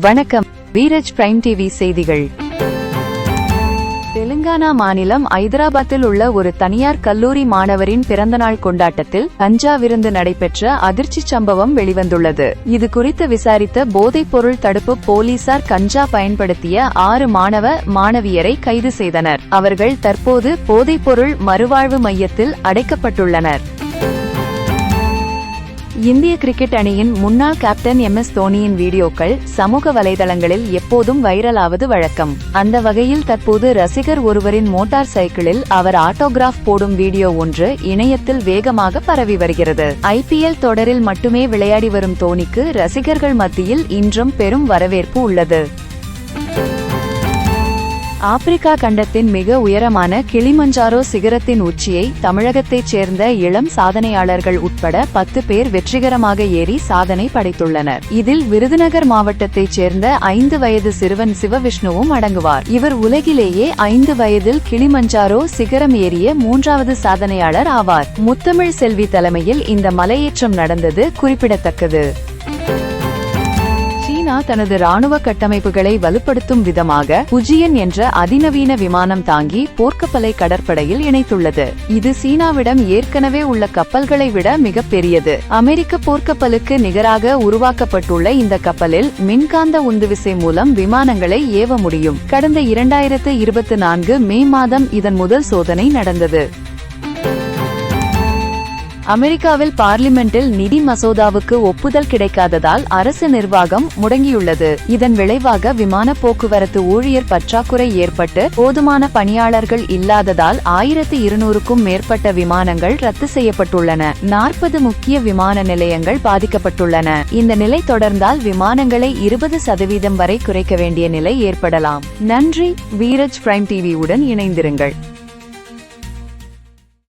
வணக்கம். வீரஜ் prime TV செய்திகள். தெலுங்கானா மாநிலம் ஐதராபாத்தில் உள்ள ஒரு தனியார் கல்லூரி மாணவரின் பிறந்தநாள் கொண்டாட்டத்தில் கஞ்சா விருந்து நடைபெற்ற அதிர்ச்சி சம்பவம் வெளிவந்துள்ளது. இது குறித்து விசாரித்த போதைப் பொருள் தடுப்பு போலீசார் கஞ்சா பயன்படுத்திய ஆறு மாணவ மாணவியரை கைது செய்தனர். அவர்கள் தற்போது போதைப்பொருள் மறுவாழ்வு மையத்தில் அடைக்கப்பட்டுள்ளனர். இந்திய கிரிக்கெட் அணியின் முன்னாள் கேப்டன் எம் எஸ் தோனியின் வீடியோக்கள் சமூக வலைதளங்களில் எப்போதும் வைரலாவது வழக்கம். அந்த வகையில் தற்போது ரசிகர் ஒருவரின் மோட்டார் சைக்கிளில் அவர் ஆட்டோகிராஃப் போடும் வீடியோ ஒன்று இணையத்தில் வேகமாக பரவி வருகிறது. ஐபிஎல் தொடரில் மட்டுமே விளையாடி வரும் தோனிக்கு ரசிகர்கள் மத்தியில் இன்றும் பெரும் வரவேற்பு உள்ளது. ஆப்பிரிக்கா கண்டத்தின் மிக உயரமான கிளிமஞ்சாரோ சிகரத்தின் உச்சியை தமிழகத்தைச் சேர்ந்த இளம் சாதனையாளர்கள் உட்பட பத்து பேர் வெற்றிகரமாக ஏறி சாதனை படைத்துள்ளனர். இதில் விருதுநகர் மாவட்டத்தைச் சேர்ந்த ஐந்து வயது சிறுவன் சிவவிஷ்ணுவும் அடங்குவார். இவர் உலகிலேயே ஐந்து வயதில் கிளிமஞ்சாரோ சிகரம் ஏறிய மூன்றாவது சாதனையாளர் ஆவார். முத்தமிழ் செல்வி தலைமையில் இந்த மலையேற்றம் நடந்தது குறிப்பிடத்தக்கது. சீனா தனது ராணுவ கட்டமைப்புகளை வலுப்படுத்தும் விதமாக புஜியன் என்ற அதிநவீன விமானம் தாங்கி போர்க்கப்பலை கடற்படையில் இணைத்துள்ளது. இது சீனாவிடம் ஏற்கனவே உள்ள கப்பல்களை விட மிகப்பெரியது அமெரிக்க போர்க்கப்பலுக்கு நிகராக உருவாக்கப்பட்டுள்ள இந்த கப்பலில் மின்காந்த உந்துவிசை மூலம் விமானங்களை ஏவ முடியும். கடந்த இரண்டாயிரத்து இருபத்தி நான்கு மே மாதம் இதன் முதல் சோதனை நடந்தது. அமெரிக்காவில் பார்லிமெண்டில் நிதி மசோதாவுக்கு ஒப்புதல் கிடைக்காததால் அரசு நிர்வாகம் முடங்கியுள்ளது. இதன் விளைவாக விமான போக்குவரத்து ஊழியர் பற்றாக்குறை ஏற்பட்டு போதுமான பணியாளர்கள் இல்லாததால் ஆயிரத்து இருநூறுக்கும் மேற்பட்ட விமானங்கள் ரத்து செய்யப்பட்டுள்ளன. நாற்பது முக்கிய விமான நிலையங்கள் பாதிக்கப்பட்டுள்ளன. இந்த நிலை தொடர்ந்தால் விமானங்களை இருபது சதவீதம் வரை குறைக்க வேண்டிய நிலை ஏற்படலாம். நன்றி. வீரஜ் பிரைம் டிவியுடன் இணைந்திருங்கள்.